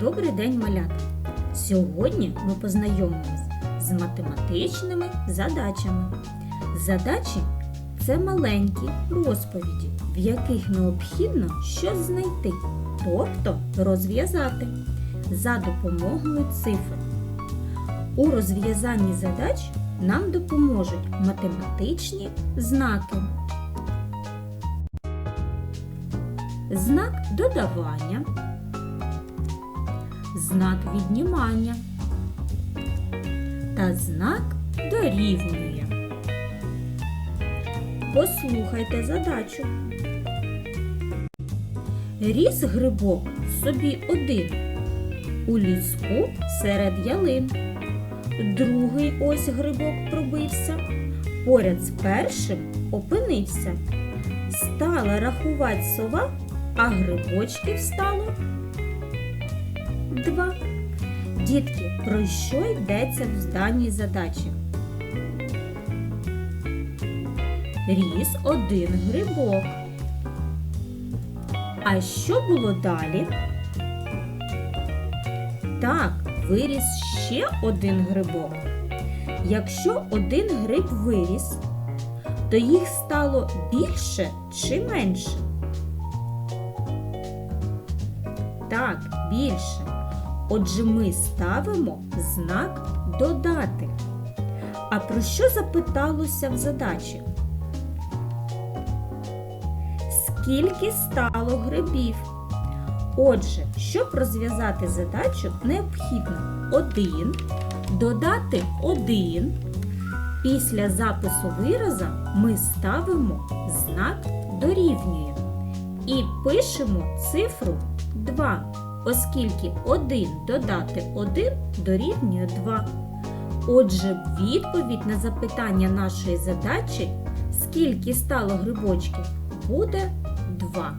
Добрий день, малята! Сьогодні ми познайомимось з математичними задачами. Задачі це маленькі розповіді, в яких необхідно щось знайти, тобто розв'язати за допомогою цифр. У розв'язанні задач нам допоможуть математичні знаки. Знак додавання, знак віднімання та знак дорівнює. Послухайте задачу. Ріс грибок собі один у ліску серед ялин. Другий ось грибок пробився, поряд з першим опинився. Стала рахувати сова, а грибочків стало два. Дітки, про що йдеться в даній задачі? Ріс один грибок. А що було далі? Так, виріс ще один грибок. Якщо один гриб виріс, то їх стало більше чи менше? Так, більше. Отже, ми ставимо знак додати. А про що запиталося в задачі? Скільки стало грибів? Отже, щоб розв'язати задачу, необхідно 1 додати 1. Після запису вираза ми ставимо знак дорівнює і пишемо цифру 2, оскільки 1 додати 1 дорівнює 2. Отже, відповідь на запитання нашої задачі, скільки стало грибочків, буде 2.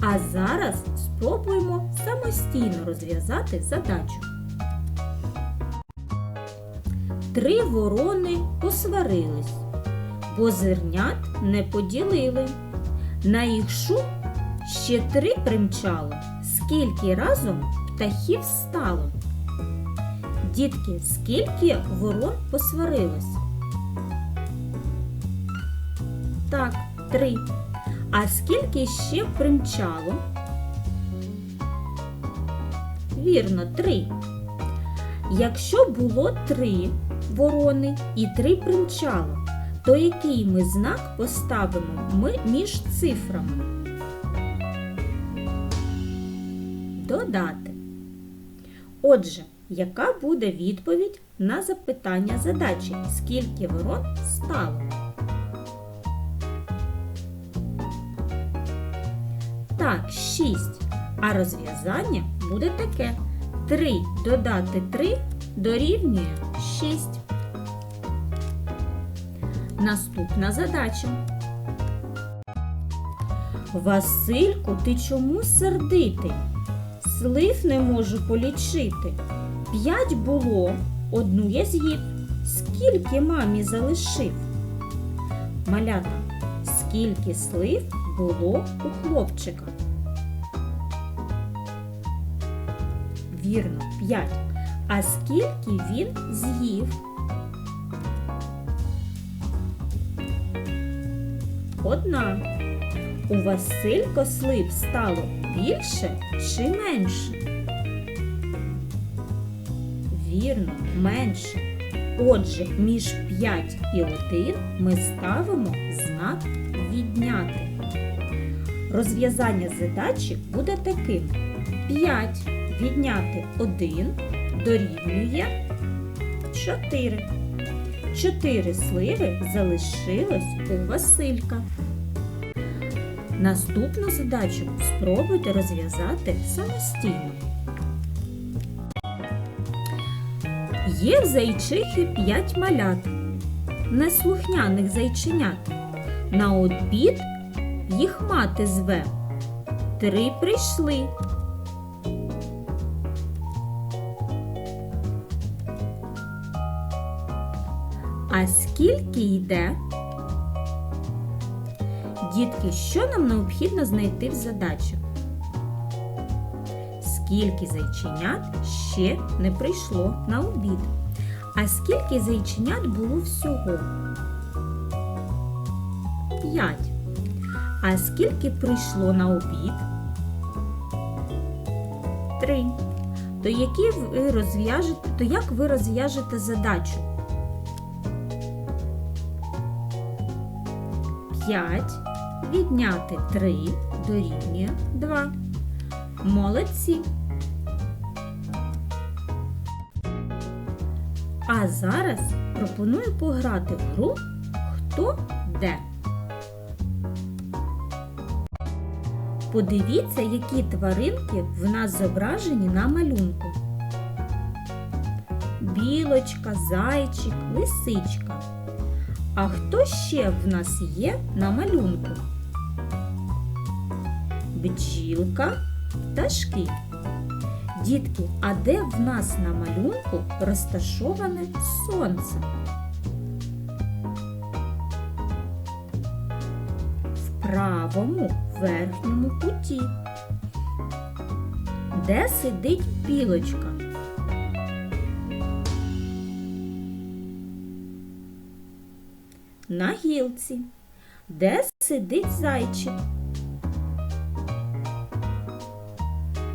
А зараз спробуємо самостійно розв'язати задачу. Три ворони посварились, бо зернят не поділили. На їх шум ще три примчало, скільки разом птахів стало. Дітки, скільки ворон посварилось? Так, три. А скільки ще примчало? Вірно, три. Якщо було три ворони і три примчало, то який ми знак поставимо ми між цифрами? Додати. Отже, яка буде відповідь на запитання задачі? Скільки ворон стало? Так, 6. А розв'язання буде таке. 3 додати 3 дорівнює 6. Наступна задача. Васильку, ти чому сердитий? Слив не можу полічити. П'ять було, одну я з'їв. Скільки мамі залишив? Малята, скільки слив було у хлопчика? Вірно, 5. А скільки він з'їв? Одна. У Василько слив стало більше чи менше? Вірно, менше. Отже, між 5 і 1 ми ставимо знак відняти. Розв'язання задачі буде таким: 5 відняти 1 дорівнює 4. 4 сливи залишилось у Василька. Наступну задачу спробуйте розв'язати самостійно. Є в зайчихи 5 малят, неслухняних зайченят. На обід їх мати зве. Три прийшли. А скільки йде? Дітки, що нам необхідно знайти в задачі? скільки зайченят ще не прийшло на обід. А скільки зайченят було всього? П'ять. А скільки прийшло на обід? Три. То, які ви розв'яжете, то як ви розв'яжете задачу? 5 відняти 3 дорівнює 2. Молодці. А зараз пропоную пограти в гру Хто де. Подивіться, які тваринки в нас зображені на малюнку. Білочка, зайчик, лисичка. А хто ще в нас є на малюнку? Бджілка, пташки. Дітки, а де в нас на малюнку розташоване сонце? В правому верхньому куті. Де сидить білочка? На гілці. Де сидить зайчик?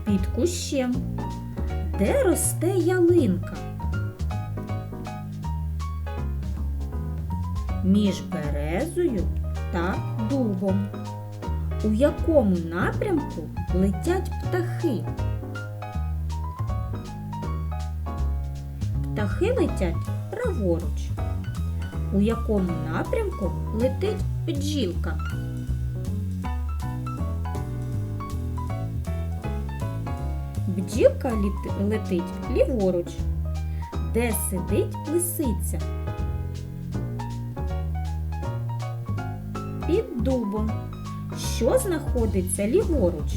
Під кущем. Де росте ялинка? Між березою та дубом. У якому напрямку летять птахи? Птахи летять праворуч. У якому напрямку летить бджілка? Бджілка летить ліворуч. Де сидить лисиця? Під дубом. Що знаходиться ліворуч?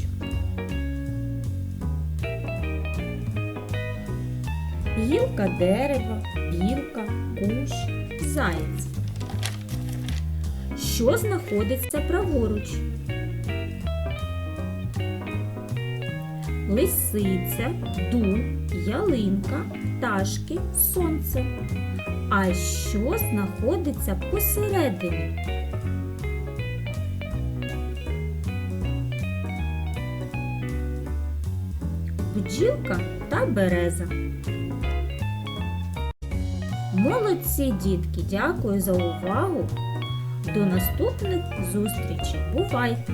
Гілка дерева, білка, кущ, заєць. Що знаходиться праворуч? Лисиця, дуб, ялинка, пташки, сонце. А що знаходиться посередині? Бджілка та береза. Молодці, дітки! Дякую за увагу! До наступних зустрічей! Бувайте!